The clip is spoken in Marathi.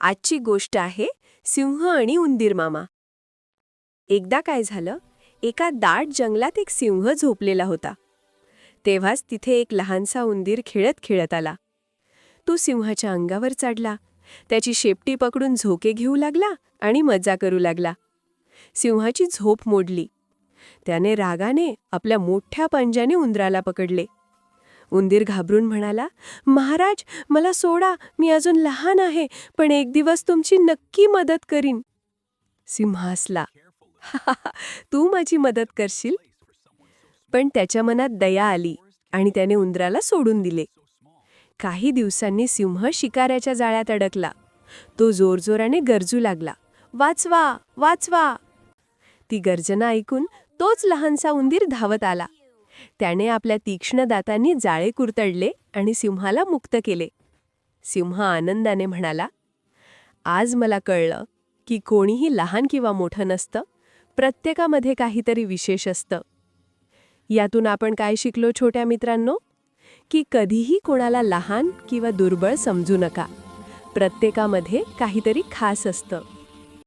आजची गोष्ट आहे सिंह आणि उंदीर मामा. एकदा काय झालं एका दाट जंगलात एक सिंह झोपलेला होता. तेव्हाच तिथे एक लहानसा उंदीर खेळत खेळत आला. तो सिंहाच्या अंगावर चढला त्याची शेपटी पकडून झोके घेऊ लागला आणि मजा करू लागला. सिंहाची झोप मोडली. त्याने रागाने आपल्या मोठ्या पंजाने उंदराला पकडले. उंदीर घाबरून म्हणाला महाराज मला सोडा मी अजून लहान आहे पण एक दिवस तुमची नक्की मदत करीन. सिंह हसला. तू माझी मदत करशील? पण त्याच्या मनात दया आली आणि त्याने उंदराला सोडून दिले. काही दिवसांनी सिंह शिकाऱ्याच्या जाळ्यात अडकला. तो जोरजोराने गरजू लागला. वाचवा वाचवा. ती गर्जना ऐकून तोच लहानसा उंदीर धावत आला. त्याने आपल्या तीक्ष्ण दातांनी जाळे कुरतडले आणि सिंहाला मुक्त केले. सिंह आनंदाने म्हणाला आज मला कळलं की कोणीही लहान किंवा मोठं नसतं प्रत्येकामध्ये काहीतरी विशेष असतं. यातून आपण काय शिकलो छोट्या मित्रांनो? की कधीही कोणाला लहान किंवा दुर्बळ समजू नका. प्रत्येकामध्ये काहीतरी खास असतं.